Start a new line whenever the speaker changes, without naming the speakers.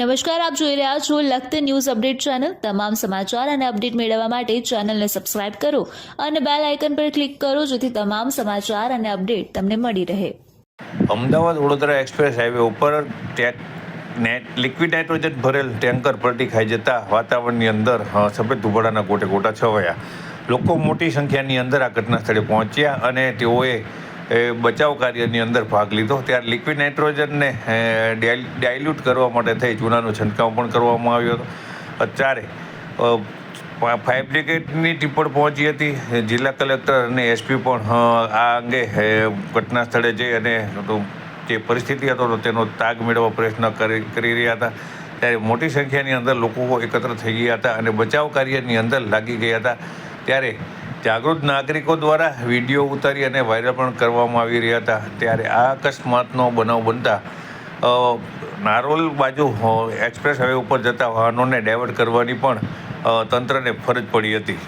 નમસ્કાર, આપ જોઈ રહ્યા છો લખત ન્યૂઝ અપડેટ ચેનલ. તમામ સમાચાર અને અપડેટ મેળવવા માટે ચેનલને સબસ્ક્રાઇબ કરો અને બેલ આઇકન પર ક્લિક કરો જેથી તમામ સમાચાર અને અપડેટ તમને મળી રહે.
અમદાવાદ વડોદરા એક્સપ્રેસ હાઈવે ઉપર નેટ, લિક્વિડ નાઇટ્રોજન ભરેલ ટેન્કર પલટી ખાઈ જતા વાતાવરણની અંદર સફેદ ધુબાડાના ગોટે ગોટા છવાયા. લોકો મોટી સંખ્યાની અંદર આ ઘટના સ્થળે પહોંચ્યા અને તેઓએ એ, બચાવ કાર્યની અંદર ભાગ લીધો. ત્યારે લિક્વિડ નાઇટ્રોજનને ડાયલ્યુટ કરવા માટે થઈ ચૂનાનો છંટકાવ પણ કરવામાં આવ્યો હતો. અત્યારે અ, ફા- ફાયર બ્રિગેડની ટીમ પહોંચી હતી. જિલ્લા કલેક્ટર અને એસપી પણ આ અંગે ઘટના સ્થળે જઈ અને જે પરિસ્થિતિ હતો તેનો તાગ મેળવવા પ્રયત્ન કરી રહ્યા હતા. ત્યારે મોટી સંખ્યાની અંદર લોકો એકત્ર થઈ ગયા હતા અને બચાવ કાર્યની અંદર લાગી ગયા હતા. ત્યારે જાગૃત નાગરિકો દ્વારા વીડિયો ઉતારી અને વાયરલ પણ કરવામાં આવી રહ્યા હતા. ત્યારે આ અકસ્માતનો બનાવ બનતા નારોલ બાજુ એક્સપ્રેસ હાઈવે ઉપર જતા વાહનોને ડાયવર્ટ કરવાની પણ તંત્રને ફરજ પડી હતી.